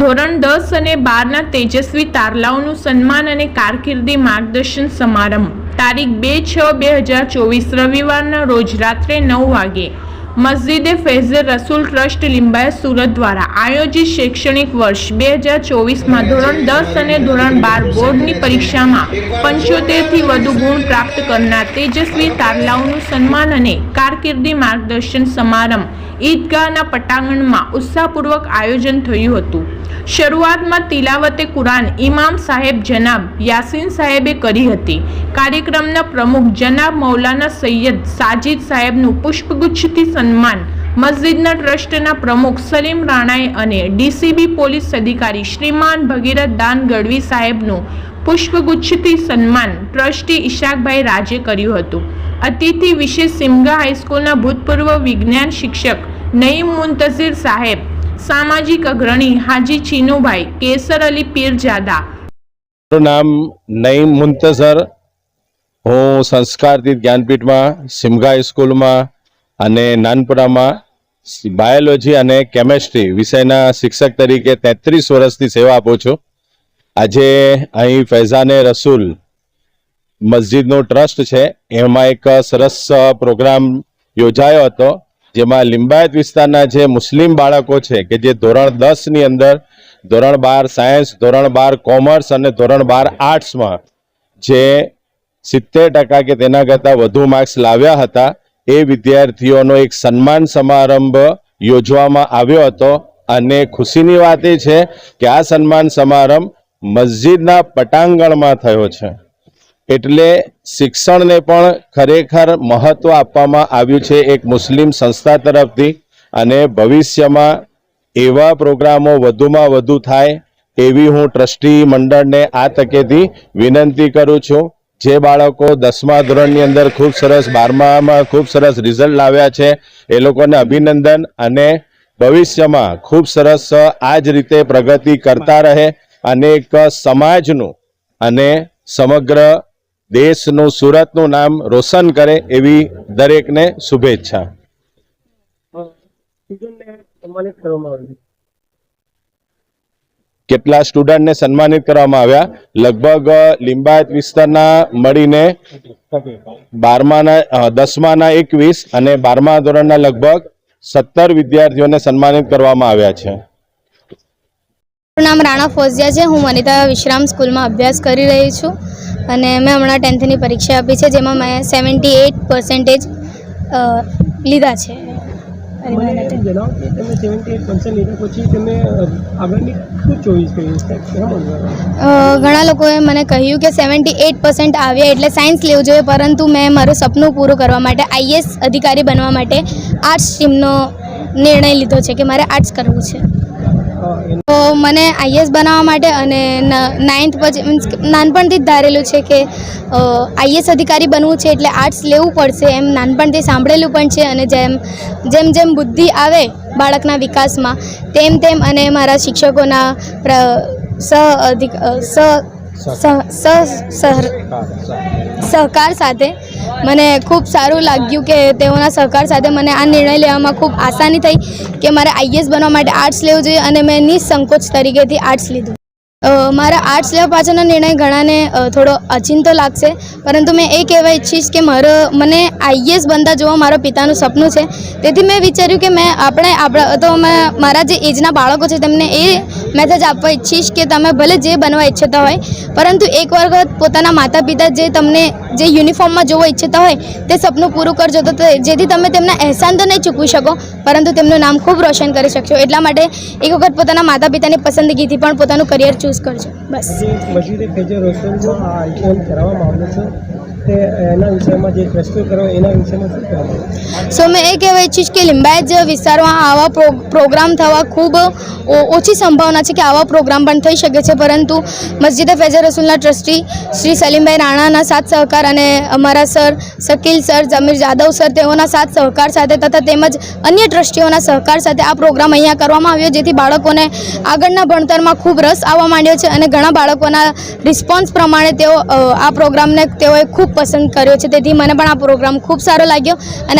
ધોરણ દસ અને બારના તેજસ્વી તારલાઓનું સન્માન અને કારકિર્દી માર્ગદર્શન સમારંભ. તારીખ બે છ બે હજાર ચોવીસ રવિવારના રોજ રાત્રે નવ વાગે. મસ્જિદે ફૈઝે રસૂલ ટ્રસ્ટ લિંબાયત સુરત દ્વારા આયોજિત શૈક્ષણિક વર્ષ બે હજાર ચોવીસમાં ધોરણ દસ અને ધોરણ બાર બોર્ડની પરીક્ષામાં પંચોતેરથી વધુ ગુણ પ્રાપ્ત કરનાર તેજસ્વી તારલાઓનું સન્માન અને કારકિર્દી માર્ગદર્શન સમારંભ ઈદગાહના પટાંગણમાં ઉત્સાહપૂર્વક આયોજન થયું હતું. શરૂઆતમાં તિલાવતે કુરાન ઇમામ સાહેબ જનાબ યાસીન સાહેબે કરી હતી. કાર્યક્રમના પ્રમુખ જનાબ મૌલાના સૈયદ સાજિદ સાહેબનું પુષ્પગુચ્છથી સન્માન મસ્જિદના ટ્રસ્ટના પ્રમુખ સલીમ રાણાએ અને ડીસીબી પોલીસ અધિકારી શ્રીમાન ભગીરથ દાન ગઢવી સાહેબનું પુષ્પગુચ્છથી સન્માન ટ્રસ્ટી ઈશાકભાઈ રાજે કર્યું હતું. અતિથિ વિશેષ સિમગા હાઈસ્કૂલના ભૂતપૂર્વ વિજ્ઞાન શિક્ષક નઈમ મુંતઝીર સાહેબ, સામાજિક અગ્રણી હાજી ચીનુભાઈ, કેસર અલી પીરજાદા. મારું નામ નઈમ મુંતઝર. હું સંસ્કારથી જ્ઞાનપીઠમાં, સિમગા સ્કૂલમાં અને નાનપુરામાં બાયોલોજી અને કેમેસ્ટ્રી વિષયના શિક્ષક તરીકે તેત્રીસ વર્ષથી સેવા આપું છું. આજે અહીં ફૈઝાને રસૂલ મસ્જિદનો ટ્રસ્ટ છે. એમાં એક સરસ પ્રોગ્રામ યોજાયો હતો, જેમાં લિંબાયત વિસ્તારના જે મુસ્લિમ બાળકો છે, કે જે ધોરણ દસની અંદર, ધોરણ બાર સાયન્સ, ધોરણ બાર કોમર્સ અને ધોરણ બાર આર્ટ્સમાં જે સિત્તેર ટકા કે તેના કરતાં વધુ માર્ક્સ લાવ્યા હતા. એ વિદ્યાર્થીઓનો એક સન્માન સમારંભ યોજવામાં આવ્યો હતો. અને ખુશીની વાત એ છે કે આ સન્માન સમારંભ મસ્જિદના પટાંગણમાં થયો છે. એટલે શિક્ષણને પણ ખરેખર મહત્વ આપવામાં આવ્યું છે એક મુસ્લિમ સંસ્થા તરફથી. અને ભવિષ્યમાં એવા પ્રોગ્રામો વધુમાં વધુ થાય એવી હું ટ્રસ્ટી મંડળને આ તકેથી વિનંતી કરું છું. જે બાળકો દસમા ધોરણની અંદર ખૂબ સરસ બારમામાં ખૂબ સરસ રિઝલ્ટ લાવ્યા છે, એ લોકોને અભિનંદન અને ભવિષ્યમાં ખૂબ સરસ આ જ રીતે પ્રગતિ કરતા રહે અને એક સમાજનું અને સમગ્ર દેશનું સુરતનું નામ રોશન કરે એવી દરેકને શુભેચ્છા. કરવામાં આવ્યું કેટલા સ્ટુડન્ટને સન્માનિત કરવામાં આવ્યા? લગભગ લિંબાયત વિસ્તારના મળીને બારમાના દસમાના એકવીસ અને બારમા ધોરણના લગભગ સત્તર વિદ્યાર્થીઓને સન્માનિત કરવામાં આવ્યા છે. મારું નામ રાણા ફોઝિયા છે. હું વનિતા વિશ્રામ સ્કૂલમાં અભ્યાસ કરી રહી છું અને મેં હમણાં ટેન્થની પરીક્ષા આપી છે, જેમાં મેં સેવન્ટી એઇટ લીધા છે. મને મહેનતે. જણાવો કે તમે સેવન્ટી એટ પર્સન્ટ લીધા પછી તમે આગળની શું ચોઈસ કરી છે કેમ અ, ઘણા લોકોએ મને કહ્યું કે સેવન્ટી એટ પર્સન્ટ આવ્યા એટલે સાયન્સ લેવું જોઈએ પરંતુ મેં મારું સપનું પૂરું કરવા માટે આઈએસ અધિકારી બનવા માટે આર્ટ્સ સ્ટ્રીમનો નિર્ણય લીધો છે કે મારે આર્ટ્સ કરવું છે તો મને આઈએસ બનાવવા માટે અને નાઇન્થ પછી મીન્સ નાનપણથી જ ધારેલું છે કે આઈએસ અધિકારી બનવું છે એટલે આર્ટ્સ લેવું પડશે એમ નાનપણથી સાંભળેલું પણ છે અને જેમ જેમ જેમ બુદ્ધિ આવે બાળકના વિકાસમાં, તેમ તેમ અને મારા શિક્ષકોના સહ અધિક સ સહ સહ સહકાર સાથે. મને ખૂબ સારું લાગ્યું કે તેઓના સહકાર સાથે મને આ નિર્ણય લેવામાં ખૂબ આસાની થઈ કે મારે આઈએસ બનવા માટે આર્ટ્સ લેવું જોઈએ અને મેં નિસંકોચ તરીકેથી આર્ટ્સ લીધું. મારા આર્ટ્સ લેવા પાછળનો નિર્ણય ઘણાને થોડો અચિંતો લાગશે, પરંતુ મેં એ કહેવા ઈચ્છીશ કે મારો, મને આઈએસ બનતા જોવા મારા પિતાનું સપનું છે. તેથી મેં વિચાર્યું કે મેં આપણે, આપણા, તો મારા જે એજના બાળકો છે તેમને એ મેસેજ આપવા ઈચ્છીશ કે તમે ભલે જે બનવા ઈચ્છતા હોય, પરંતુ એક વખત પોતાના માતા પિતા જે તમને જે યુનિફોર્મમાં જોવા ઈચ્છતા હોય, તે સપનું પૂરું કરજો. તો જેથી તમે તેમના અહેસાન તો નહીં ચૂકવી શકો, પરંતુ તેમનું નામ ખૂબ રોશન કરી શકશો. એટલા માટે એક વખત પોતાના માતા પિતાની પસંદગીથી પણ પોતાનું કરિયર ચૂઝ કરજો. બસ. સો મેં એ કહેવા ઈચ્છીશ કે લિંબાયત વિસ્તારમાં આવા પ્રો, પ્રોગ્રામ થવા ખૂબ ઓછી સંભાવના છે કે આવા પ્રોગ્રામ પણ થઈ શકે છે. પરંતુ મસ્જિદ ફેઝર રસુલના ટ્રસ્ટી શ્રી સલીમભાઈ રાણાના સાથ સહકાર અને અમારા sir Shakeel sir, Jameer Jadhav sir તેઓના સાથ સહકાર સાથે તથા તેમજ અન્ય ટ્રસ્ટીઓના સહકાર સાથે આ પ્રોગ્રામ અહીંયા કરવામાં આવ્યો, જેથી બાળકોને આગળના ભણતરમાં ખૂબ રસ આવવા માંડ્યો છે અને ઘણા બાળકોના રિસ્પોન્સ પ્રમાણે તેઓ આ પ્રોગ્રામને તેઓએ ખૂબ પસંદ કર્યો છે. તેથી મને પણ આ પ્રોગ્રામ ખૂબ સારો લાગ્યો અને